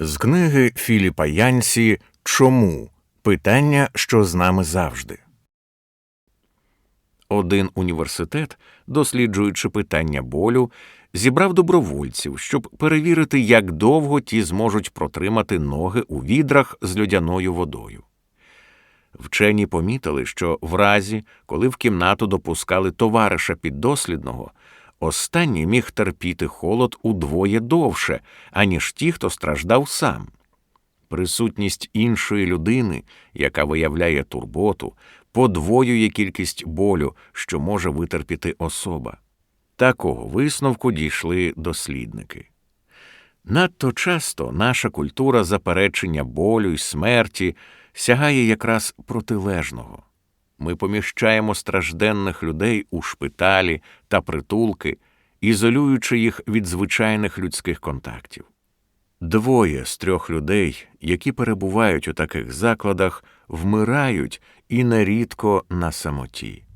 З книги Філіпа Янсі Чому? Питання, що з нами завжди. Один університет, досліджуючи питання болю, зібрав добровольців, щоб перевірити, як довго ті зможуть протримати ноги у відрах з льодяною водою. Вчені помітили, що в разі, коли в кімнату допускали товариша піддослідного, останній міг терпіти холод удвоє довше, аніж ті, хто страждав сам. Присутність іншої людини, яка виявляє турботу, подвоює кількість болю, що може витерпіти особа. Такого висновку дійшли дослідники. Надто часто наша культура заперечення болю й смерті сягає якраз протилежного. Ми поміщаємо стражденних людей у шпиталі та притулки, ізолюючи їх від звичайних людських контактів. Двоє з трьох людей, які перебувають у таких закладах, вмирають і нерідко на самоті.